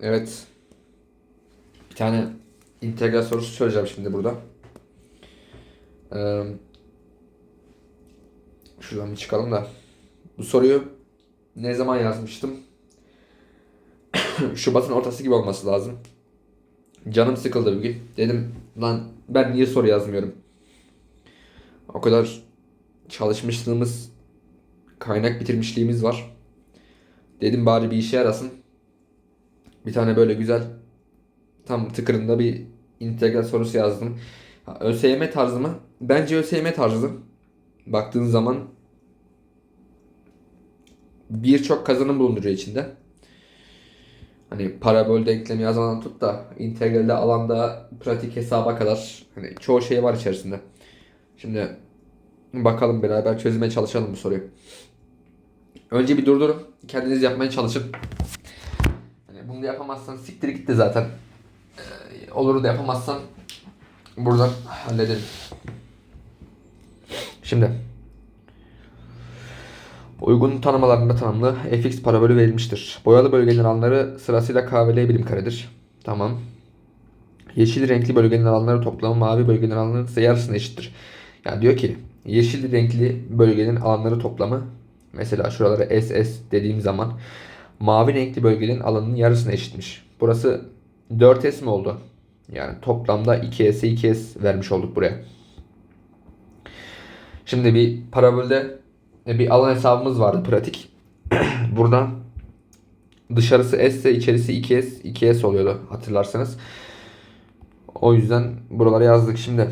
Evet. Bir tane integral sorusu söyleyeceğim şimdi burada. Ee, şuradan bir çıkalım da. Bu soruyu ne zaman yazmıştım? Şubat'ın ortası gibi olması lazım. Canım sıkıldı bugün. Dedim lan ben niye soru yazmıyorum? O kadar çalışmışlığımız, kaynak bitirmişliğimiz var. Dedim bari bir işe yarasın. Bir tane böyle güzel tam tıkırında bir integral sorusu yazdım. ÖSYM tarzı mı? Bence ÖSYM tarzı. Baktığın zaman birçok kazanım bulunduruyor içinde. Hani parabol denklemi yazılan tut da integralde alanda pratik hesaba kadar hani çoğu şey var içerisinde. Şimdi bakalım beraber çözmeye çalışalım bu soruyu. Önce bir durdurun. Kendiniz yapmaya çalışın. Bunu da yapamazsan siktir gitti zaten. Ee, olur da yapamazsan buradan halledelim. Şimdi uygun tanımlarında tanımlı fx parabolü verilmiştir. Boyalı bölgenin alanları sırasıyla k ve l birim karedir. Tamam. Yeşil renkli bölgenin alanları toplamı mavi bölgenin alanları ise yarısına eşittir. Yani diyor ki yeşil renkli bölgenin alanları toplamı mesela şuralara SS dediğim zaman mavi renkli bölgenin alanının yarısına eşitmiş. Burası 4S mi oldu? Yani toplamda 2S'e 2S vermiş olduk buraya. Şimdi bir parabolde e, bir alan hesabımız vardı pratik. Burada dışarısı S ise içerisi 2S, 2S oluyordu hatırlarsanız. O yüzden buralara yazdık. Şimdi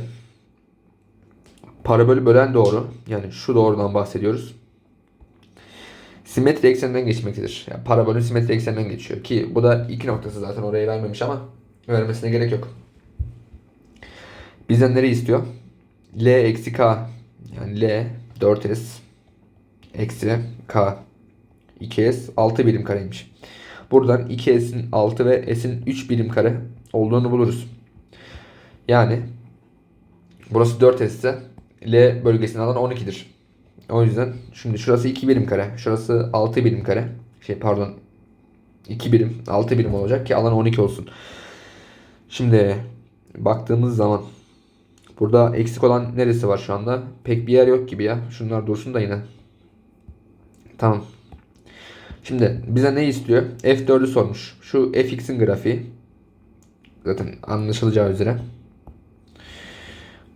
parabolü bölen doğru yani şu doğrudan bahsediyoruz. Simetri ekseninden geçmektedir. Yani parabolün simetri ekseninden geçiyor ki bu da iki noktası zaten oraya vermemiş ama vermesine gerek yok. Bizden nereyi istiyor? L eksi K yani L 4S eksi K 2S 6 birim kareymiş. Buradan 2S'in 6 ve S'in 3 birim kare olduğunu buluruz. Yani burası 4S ise L bölgesinin alanı 12'dir. O yüzden şimdi şurası 2 birim kare. Şurası 6 birim kare. Şey pardon 2 birim 6 birim olacak ki alan 12 olsun. Şimdi baktığımız zaman burada eksik olan neresi var şu anda? Pek bir yer yok gibi ya. Şunlar dursun da yine. Tamam. Şimdi bize ne istiyor? F4'ü sormuş. Şu fx'in grafiği. Zaten anlaşılacağı üzere.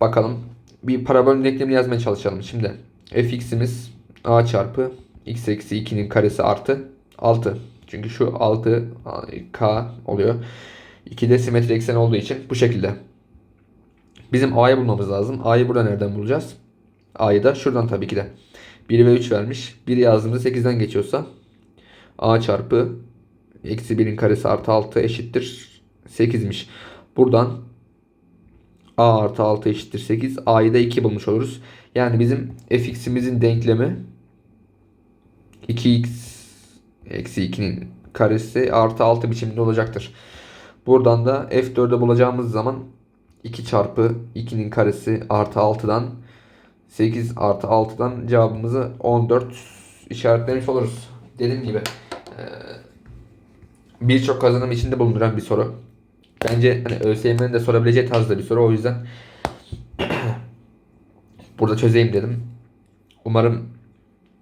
Bakalım. Bir parabolün denklemini yazmaya çalışalım. Şimdi fx'imiz a çarpı x eksi 2'nin karesi artı 6. Çünkü şu 6 k oluyor. 2 de simetri eksen olduğu için bu şekilde. Bizim a'yı bulmamız lazım. a'yı burada nereden bulacağız? a'yı da şuradan tabii ki de. 1 ve 3 vermiş. 1 yazdığımızda 8'den geçiyorsa a çarpı eksi 1'in karesi artı 6 eşittir 8'miş. Buradan a artı 6 eşittir 8. a'yı da 2 bulmuş oluruz. Yani bizim fx'imizin denklemi 2x eksi 2'nin karesi artı 6 biçiminde olacaktır. Buradan da f4'ü bulacağımız zaman 2 çarpı 2'nin karesi artı 6'dan 8 artı 6'dan cevabımızı 14 işaretlemiş oluruz. Dediğim gibi birçok kazanım içinde bulunduran bir soru. Bence hani ÖSYM'nin de sorabileceği tarzda bir soru. O yüzden burada çözeyim dedim. Umarım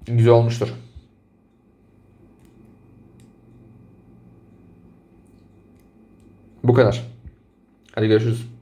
güzel olmuştur. Bu kadar. Hadi görüşürüz.